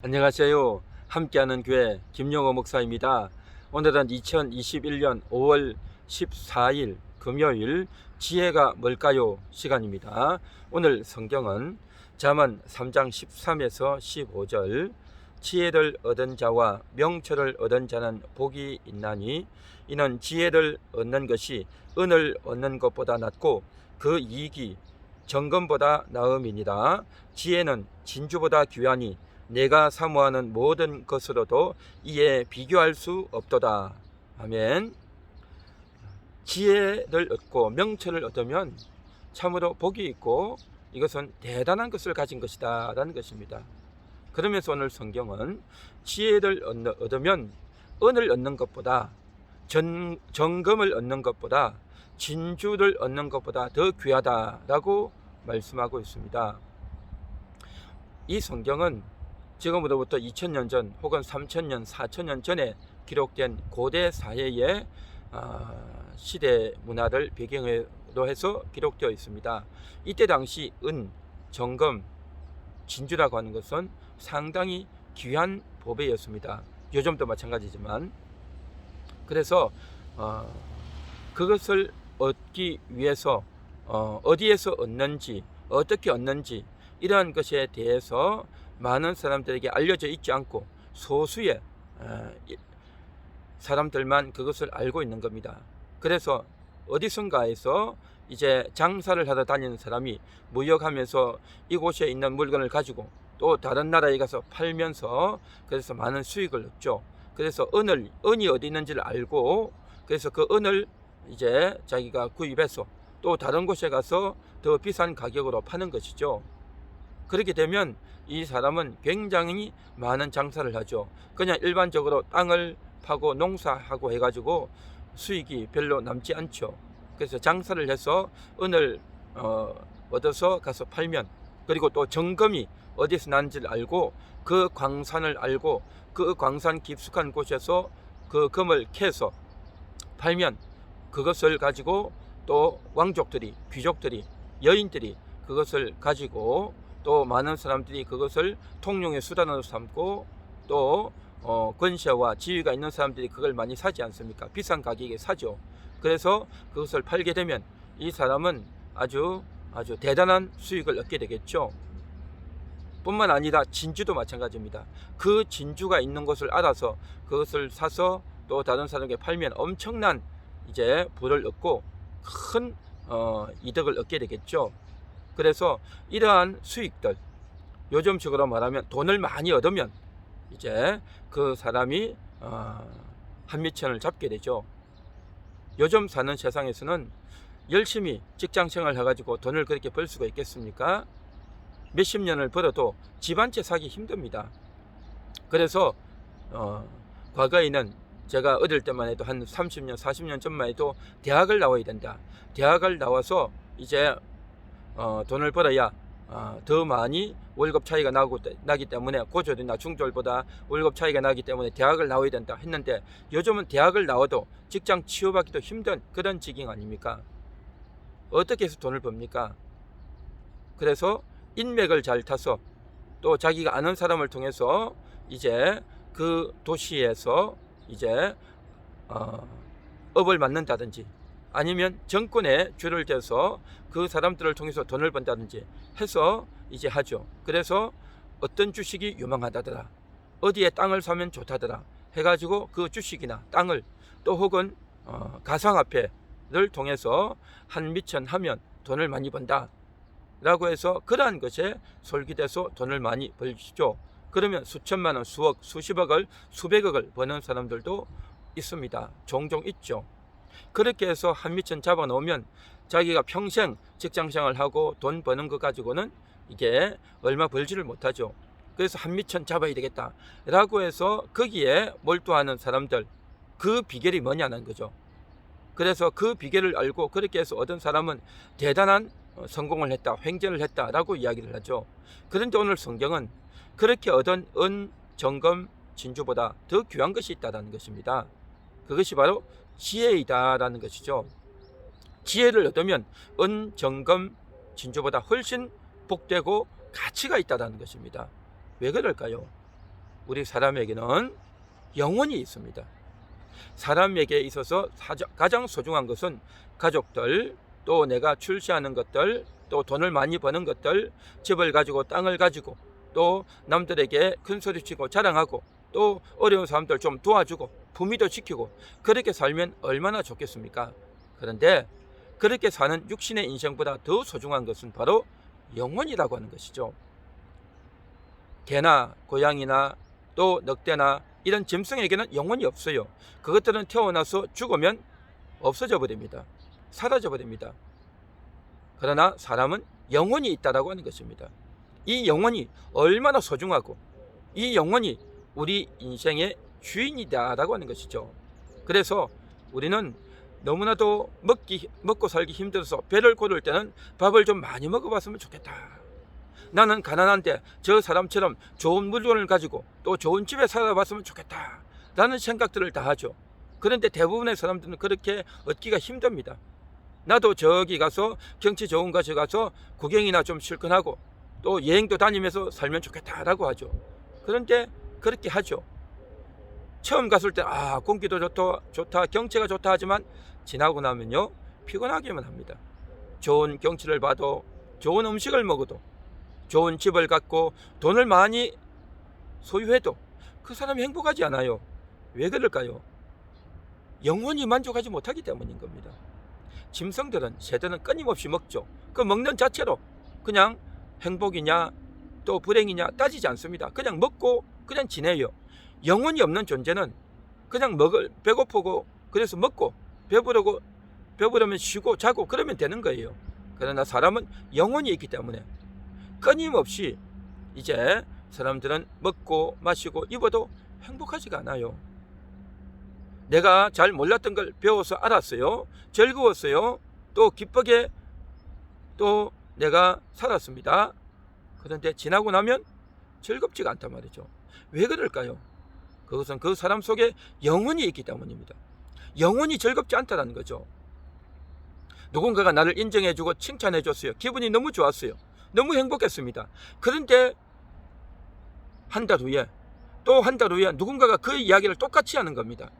안녕하세요. 함께하는 교회 김용호 목사입니다. 오늘은 2021년 5월 14일 금요일 지혜가 뭘까요? 시간입니다. 오늘 성경은 잠언 3장 13에서 15절 지혜를 얻은 자와 명철을 얻은 자는 복이 있나니 이는 지혜를 얻는 것이 은을 얻는 것보다 낫고 그 이익이 정금보다 나음이니라 지혜는 진주보다 귀하니 내가 사모하는 모든 것으로도 이에 비교할 수 없도다. 아멘. 지혜를 얻고 명철을 얻으면 참으로 복이 있고 이것은 대단한 것을 가진 것이다. 라는 것입니다. 그러면서 오늘 성경은 지혜를 얻으면 은을 얻는 것보다 전, 정금을 얻는 것보다 진주를 얻는 것보다 더 귀하다라고 말씀하고 있습니다. 이 성경은 지금으로부터 2000년 전 혹은 3000년, 4000년 전에 기록된 고대 사회의 아, 시대 문화를 배경으로 해서 기록되어 있습니다. 이때 당시 은, 정금, 진주라고 하는 것은 상당히 귀한 보배였습니다. 요즘도 마찬가지지만 그래서 어, 그것을 얻기 위해서 어, 어디에서 얻는지 어떻게 얻는지 이러한 것에 대해서 많은 사람들에게 알려져 있지 않고 소수의 어, 이- 사람들만 그것을 알고 있는 겁니다. 그래서 어디선가에서 이제 장사를 하러 다니는 사람이 무역하면서 이곳에 있는 물건을 가지고 또 다른 나라에 가서 팔면서 그래서 많은 수익을 얻죠. 그래서 은을 은이 어디 있는지를 알고 그래서 그 은을 이제 자기가 구입해서 또 다른 곳에 가서 더 비싼 가격으로 파는 것이죠. 그렇게 되면 이 사람은 굉장히 많은 장사를 하죠. 그냥 일반적으로 땅을 파고 농사하고 해가지고 수익이 별로 남지 않죠. 그래서 장사를 해서 은을 어, 얻어서 가서 팔면 그리고 또 정금이 어디서 나는지를 알고 그 광산을 알고 그 광산 깊숙한 곳에서 그 금을 캐서 팔면 그것을 가지고 또 왕족들이 귀족들이 여인들이 그것을 가지고 또 많은 사람들이 그것을 통용의 수단으로 삼고 또 어, 권세와 지위가 있는 사람들이 그걸 많이 사지 않습니까? 비싼 가격에 사죠. 그래서 그것을 팔게 되면 이 사람은 아주 아주 대단한 수익을 얻게 되겠죠. 뿐만 아니라 진주도 마찬가지입니다. 그 진주가 있는 것을 알아서 그것을 사서 또 다른 사람에게 팔면 엄청난 이제 부를 얻고 큰 어, 이득을 얻게 되겠죠. 그래서 이러한 수익들 요즘식으로 말하면 돈을 많이 얻으면 이제 그 사람이 어, 한미천을 잡게 되죠. 요즘 사는 세상에서는 열심히 직장 생활 해가지고 돈을 그렇게 벌 수가 있겠습니까? 몇십 년을 벌어도 집 한 채 사기 힘듭니다. 그래서 어, 과거에는 제가 어릴 때만 해도 한 30년, 40년 전만 해도 대학을 나와야 된다. 대학을 나와서 이제 어, 돈을 벌어야 어, 더 많이 월급 차이가 나고, 나기 때문에 고졸이나 중졸보다 월급 차이가 나기 때문에 대학을 나와야 된다 했는데 요즘은 대학을 나와도 직장 취업하기도 힘든 그런 지경 아닙니까? 어떻게 해서 돈을 법니까? 그래서 인맥을 잘 타서 또 자기가 아는 사람을 통해서 이제 그 도시에서 이제 어, 업을 맡는다든지 아니면 정권에 줄을 대서 그 사람들을 통해서 돈을 번다든지 해서 이제 하죠. 그래서 어떤 주식이 유망하다더라. 어디에 땅을 사면 좋다더라. 해가지고 그 주식이나 땅을 또 혹은 어, 가상화폐를 통해서 한 미천 하면 돈을 많이 번다. 라고 해서 그러한 것에 솔깃해서 돈을 많이 벌죠. 그러면 수천만 원, 수억, 수십억을, 수백억을 버는 사람들도 있습니다. 종종 있죠. 그렇게 해서 한미천 잡아 놓으면 자기가 평생 직장 생활 하고 돈 버는 것 가지고는 이게 얼마 벌지를 못하죠. 그래서 한미천 잡아야 되겠다. 라고 해서 거기에 몰두하는 사람들, 그 비결이 뭐냐는 거죠. 그래서 그 비결을 알고 그렇게 해서 얻은 사람은 대단한 어, 성공을 했다, 횡재를 했다라고 이야기를 하죠. 그런데 오늘 성경은 그렇게 얻은 은, 정금, 진주보다 더 귀한 것이 있다는 것입니다. 그것이 바로 지혜이다라는 것이죠. 지혜를 얻으면 은, 정금, 진주보다 훨씬 복되고 가치가 있다는 것입니다. 왜 그럴까요? 우리 사람에게는 영혼이 있습니다. 사람에게 있어서 가장 소중한 것은 가족들, 또 내가 출시하는 것들, 또 돈을 많이 버는 것들, 집을 가지고 땅을 가지고 또 남들에게 큰 소리 치고 자랑하고 또 어려운 사람들 좀 도와주고 부미도 지키고 그렇게 살면 얼마나 좋겠습니까? 그런데 그렇게 사는 육신의 인생보다 더 소중한 것은 바로 영혼이라고 하는 것이죠. 개나 고양이나 또 늑대나 이런 짐승에게는 영혼이 없어요. 그것들은 태어나서 죽으면 없어져 버립니다. 사라져 버립니다. 그러나 사람은 영혼이 있다라고 하는 것입니다. 이 영혼이 얼마나 소중하고 이 영혼이 우리 인생의 주인이다라고 하는 것이죠. 그래서 우리는 너무나도 먹기 먹고 살기 힘들어서 배를 고를 때는 밥을 좀 많이 먹어봤으면 좋겠다. 나는 가난한데 저 사람처럼 좋은 물건을 가지고 또 좋은 집에 살아봤으면 좋겠다. 라는 생각들을 다 하죠. 그런데 대부분의 사람들은 그렇게 얻기가 힘듭니다. 나도 저기 가서 경치 좋은 곳에 가서 구경이나 좀 실컷 하고 또 여행도 다니면서 살면 좋겠다라고 하죠. 그런데 그렇게 하죠. 처음 갔을 때, 아, 공기도 좋다, 좋다, 경치가 좋다 하지만 지나고 나면요, 피곤하기만 합니다. 좋은 경치를 봐도, 좋은 음식을 먹어도, 좋은 집을 갖고 돈을 많이 소유해도 그 사람이 행복하지 않아요. 왜 그럴까요? 영원히 만족하지 못하기 때문인 겁니다. 짐승들은 새들은 끊임없이 먹죠. 그 먹는 자체로 그냥 행복이냐 또 불행이냐 따지지 않습니다. 그냥 먹고 그냥 지내요. 영혼이 없는 존재는 그냥 먹을 배고프고 그래서 먹고 배부르고 배부르면 쉬고 자고 그러면 되는 거예요. 그러나 사람은 영혼이 있기 때문에 끊임없이 이제 사람들은 먹고 마시고 입어도 행복하지가 않아요. 내가 잘 몰랐던 걸 배워서 알았어요. 즐거웠어요. 또 기쁘게 또 내가 살았습니다. 그런데 지나고 나면 즐겁지가 않단 말이죠. 왜 그럴까요? 그것은 그 사람 속에 영혼이 있기 때문입니다. 영혼이 즐겁지 않다는 거죠. 누군가가 나를 인정해주고 칭찬해줬어요. 기분이 너무 좋았어요. 너무 행복했습니다. 그런데 한 달 후에 또 한 달 후에 누군가가 그 이야기를 똑같이 하는 겁니다.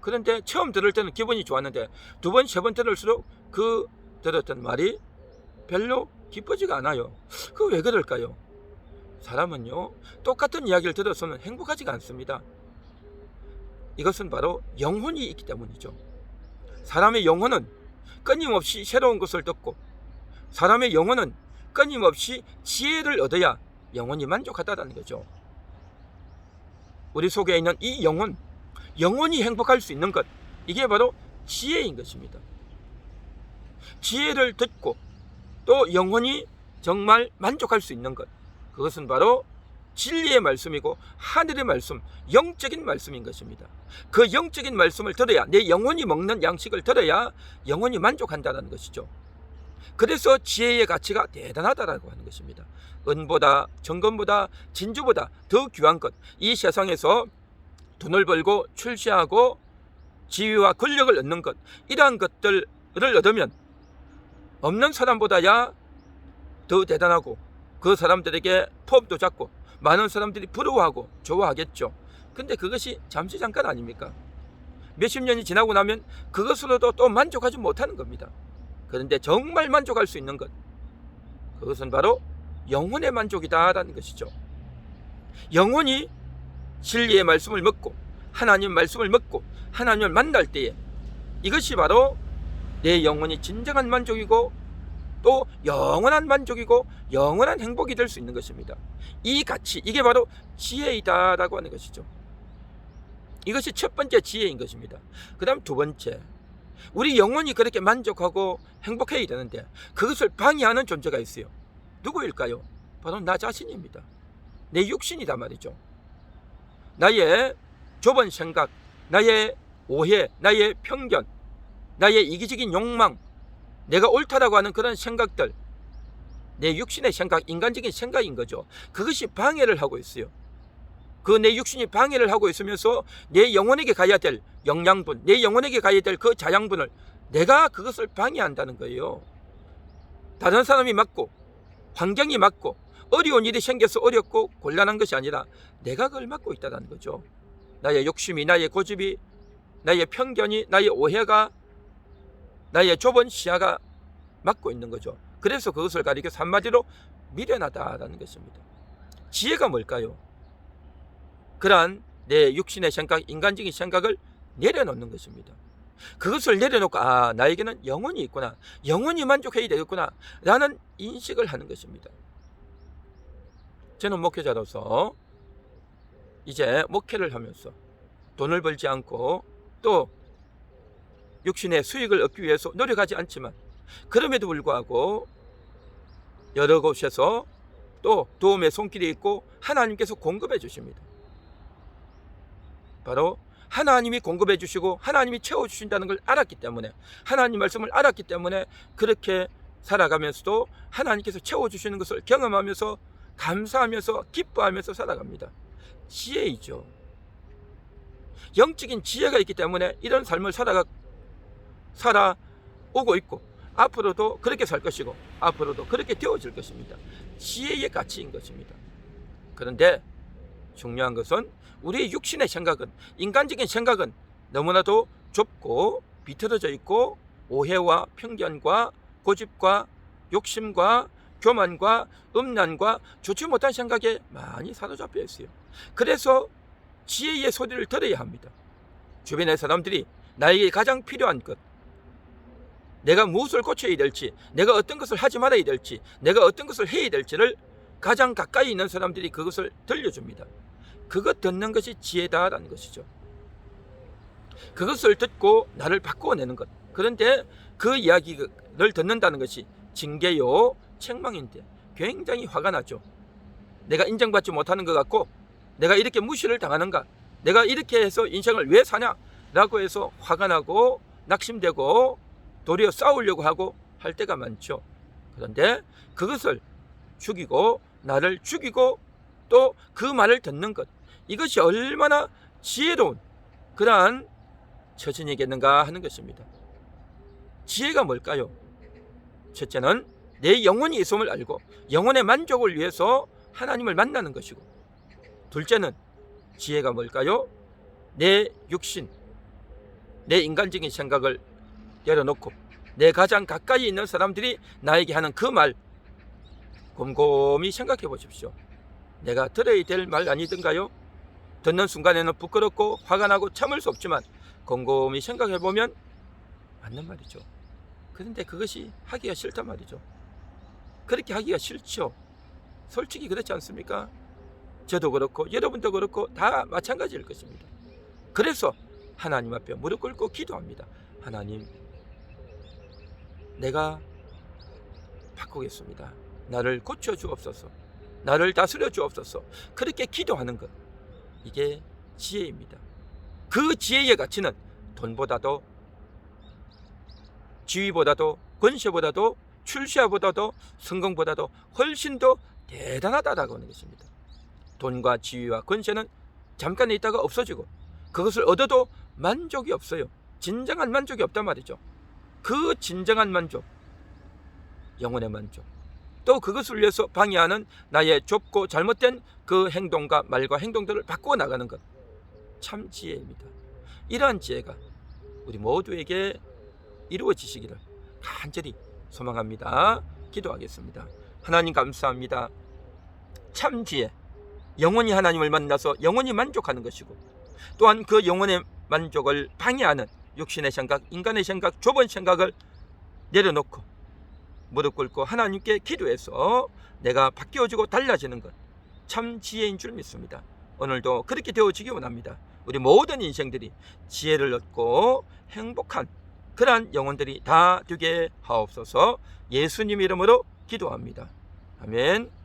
그런데 처음 들을 때는 기분이 좋았는데 두 번, 세 번 들을수록 그 들었던 말이 별로 기쁘지가 않아요. 그 왜 그럴까요? 사람은요, 똑같은 이야기를 들어서는 행복하지가 않습니다. 이것은 바로 영혼이 있기 때문이죠. 사람의 영혼은 끊임없이 새로운 것을 듣고, 사람의 영혼은 끊임없이 지혜를 얻어야 영혼이 만족하다는 거죠. 우리 속에 있는 이 영혼, 영원히 행복할 수 있는 것 이게 바로 지혜인 것입니다. 지혜를 듣고 또 영원히 정말 만족할 수 있는 것 그것은 바로 진리의 말씀이고 하늘의 말씀, 영적인 말씀인 것입니다. 그 영적인 말씀을 들어야 내 영혼이 먹는 양식을 들어야 영혼이 만족한다는 것이죠. 그래서 지혜의 가치가 대단하다라고 하는 것입니다. 은보다 정금보다 진주보다 더 귀한 것. 이 세상에서 돈을 벌고 출세하고 지위와 권력을 얻는 것 이러한 것들을 얻으면 없는 사람보다야 더 대단하고 그 사람들에게 포업도 잡고 많은 사람들이 부러워하고 좋아하겠죠. 근데 그것이 잠시 잠깐 아닙니까? 몇십 년이 지나고 나면 그것으로도 또 만족하지 못하는 겁니다. 그런데 정말 만족할 수 있는 것 그것은 바로 영혼의 만족이다라는 것이죠. 영혼이 진리의 말씀을 먹고 하나님 말씀을 먹고 하나님을 만날 때에 이것이 바로 내 영혼이 진정한 만족이고 또 영원한 만족이고 영원한 행복이 될 수 있는 것입니다. 이 가치 이게 바로 지혜이다라고 하는 것이죠. 이것이 첫 번째 지혜인 것입니다. 그 다음 두 번째 우리 영혼이 그렇게 만족하고 행복해야 되는데 그것을 방해하는 존재가 있어요. 누구일까요? 바로 나 자신입니다. 내 육신이다 말이죠. 나의 좁은 생각, 나의 오해, 나의 편견, 나의 이기적인 욕망, 내가 옳다라고 하는 그런 생각들, 내 육신의 생각, 인간적인 생각인 거죠. 그것이 방해를 하고 있어요. 그 내 육신이 방해를 하고 있으면서 내 영혼에게 가야 될 영양분, 내 영혼에게 가야 될 그 자양분을 내가 그것을 방해한다는 거예요. 다른 사람이 맞고, 환경이 맞고, 어려운 일이 생겨서 어렵고 곤란한 것이 아니라 내가 그걸 맡고 있다는 거죠. 나의 욕심이, 나의 고집이, 나의 편견이, 나의 오해가, 나의 좁은 시야가 맡고 있는 거죠. 그래서 그것을 가리켜서 한마디로 미련하다라는 것입니다. 지혜가 뭘까요? 그러한 내 육신의 생각, 인간적인 생각을 내려놓는 것입니다. 그것을 내려놓고 아 나에게는 영혼이 있구나 영혼이 만족해야 되겠구나 라는 인식을 하는 것입니다 저는 목회자로서 이제 목회를 하면서 돈을 벌지 않고 또 육신의 수익을 얻기 위해서 노력하지 않지만 그럼에도 불구하고 여러 곳에서 또 도움의 손길이 있고 하나님께서 공급해 주십니다 바로 하나님이 공급해 주시고 하나님이 채워 주신다는 걸 알았기 때문에 하나님 말씀을 알았기 때문에 그렇게 살아가면서도 하나님께서 채워 주시는 것을 경험하면서 감사하면서 기뻐하면서 살아갑니다. 지혜이죠. 영적인 지혜가 있기 때문에 이런 삶을 살아가 살아오고 있고 앞으로도 그렇게 살 것이고 앞으로도 그렇게 되어질 것입니다. 지혜의 가치인 것입니다. 그런데 중요한 것은 우리의 육신의 생각은 인간적인 생각은 너무나도 좁고 비틀어져 있고 오해와 편견과 고집과 욕심과 교만과 음란과 좋지 못한 생각에 많이 사로잡혀 있어요. 그래서 지혜의 소리를 들어야 합니다. 주변의 사람들이 나에게 가장 필요한 것, 내가 무엇을 고쳐야 될지, 내가 어떤 것을 하지 말아야 될지, 내가 어떤 것을 해야 될지를 가장 가까이 있는 사람들이 그것을 들려줍니다. 그것 듣는 것이 지혜다라는 것이죠. 그것을 듣고 나를 바꾸어내는 것. 그런데 그 이야기를 듣는다는 것이 징계요, 책망인데 굉장히 화가 나죠. 내가 인정받지 못하는 것 같고 내가 이렇게 무시를 당하는가? 내가 이렇게 해서 인생을 왜 사냐? 라고 해서 화가 나고 낙심되고 도리어 싸우려고 하고 할 때가 많죠. 그런데 그것을 죽이고 나를 죽이고 또 그 말을 듣는 것 이것이 얼마나 지혜로운 그러한 처신이겠는가 하는 것입니다. 지혜가 뭘까요? 첫째는 내 영혼이 있음을 알고 영혼의 만족을 위해서 하나님을 만나는 것이고 둘째는 지혜가 뭘까요? 내 육신, 내 인간적인 생각을 내려놓고 내 가장 가까이 있는 사람들이 나에게 하는 그 말 곰곰이 생각해 보십시오. 내가 들어야 될 말 아니던가요? 듣는 순간에는 부끄럽고 화가 나고 참을 수 없지만 곰곰이 생각해 보면 맞는 말이죠. 그런데 그것이 하기가 싫단 말이죠. 그렇게 하기가 싫죠. 솔직히 그렇지 않습니까? 저도 그렇고 여러분도 그렇고 다 마찬가지일 것입니다. 그래서 하나님 앞에 무릎 꿇고 기도합니다. 하나님, 내가 바꾸겠습니다. 나를 고쳐 주옵소서. 나를 다스려 주옵소서. 그렇게 기도하는 것. 이게 지혜입니다. 그 지혜의 가치는 돈보다도 지위보다도 권세보다도 출세보다도 성공보다도 훨씬 더 대단하다라고 하는 것입니다. 돈과 지위와 권세는 잠깐 있다가 없어지고 그것을 얻어도 만족이 없어요. 진정한 만족이 없단 말이죠. 그 진정한 만족, 영혼의 만족, 또 그것을 위해서 방해하는 나의 좁고 잘못된 그 행동과 말과 행동들을 바꾸어 나가는 것. 참 지혜입니다. 이러한 지혜가 우리 모두에게 이루어지시기를 간절히 소망합니다. 기도하겠습니다. 하나님 감사합니다. 참 지혜. 영원히 하나님을 만나서 영원히 만족하는 것이고 또한 그 영혼의 만족을 방해하는 육신의 생각, 인간의 생각, 좁은 생각을 내려놓고 무릎 꿇고 하나님께 기도해서 내가 바뀌어지고 달라지는 것 참 지혜인 줄 믿습니다. 오늘도 그렇게 되어지기 원합니다. 우리 모든 인생들이 지혜를 얻고 행복한 그러한 영혼들이 다 되게 하옵소서 예수님 이름으로 기도합니다. 아멘.